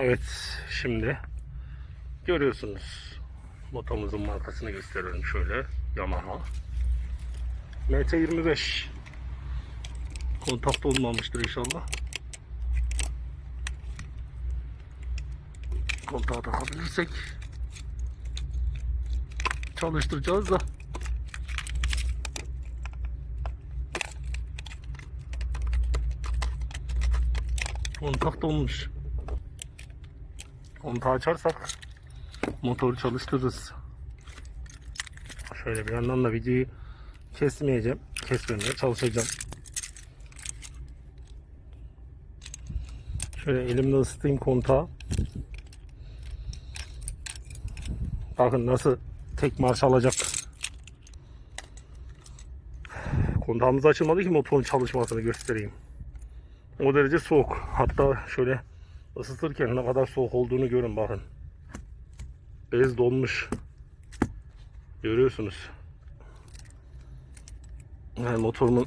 Evet şimdi görüyorsunuz. Motomuzun markasını gösteriyorum şöyle Yamaha. MT25 kontak olmamıştır inşallah. Kontağı takabilirsek çalıştıracağız da. Kontak dolmuş kontağı açarsak motoru çalıştırırız. Şöyle bir yandan da videoyu kesmeyeceğim. Kesmemeye çalışacağım. Şöyle elimde ısıtayım kontağı. Bakın nasıl tek marş alacak. Kontağımız açılmadı ki motorun çalışmasını göstereyim. O derece soğuk. Hatta şöyle ısıtırken ne kadar soğuk olduğunu görün bakın. Bez donmuş. Görüyorsunuz. Yani motorumun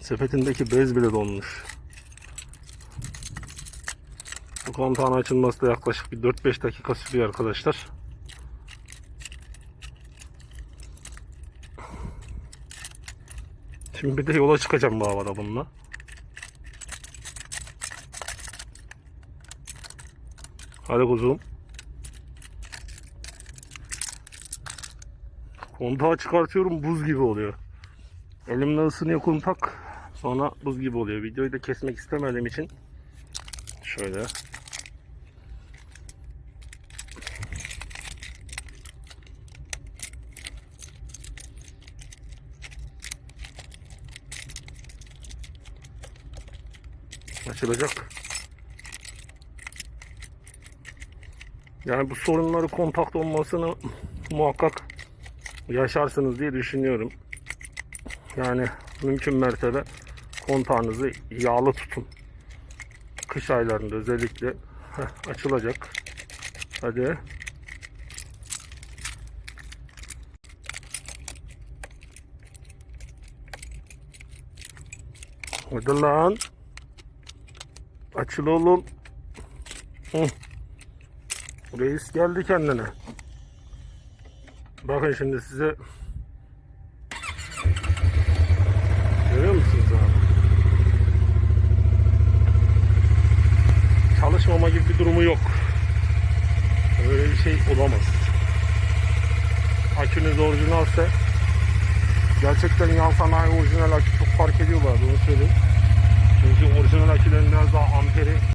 sepetindeki bez bile donmuş. Bu kontağın açılması da yaklaşık bir 4-5 dakika sürüyor arkadaşlar. Şimdi bir de yola çıkacağım bu havada bununla. Hadi kuzum. Kontağı çıkartıyorum buz gibi oluyor. Elimle ısınıyor kontak. Sonra buz gibi oluyor. Videoyu da kesmek istemediğim için şöyle açılacak. Yani bu sorunları kontakta olmasını muhakkak yaşarsınız diye düşünüyorum. Yani mümkün mertebe kontağınızı yağlı tutun. Kış aylarında özellikle Heh, açılacak. Hadi. Hadi lan. Açıl oğlum. Hı. Reis geldi kendine. Bakın şimdi size Görüyor musunuz abi? Çalışmama gibi bir durumu yok. Öyle bir şey olamaz. Akünüz orijinalse gerçekten yan sanayi orijinal akü çok fark ediyorlar onu söyleyeyim. Çünkü orijinal akülerin biraz daha amperi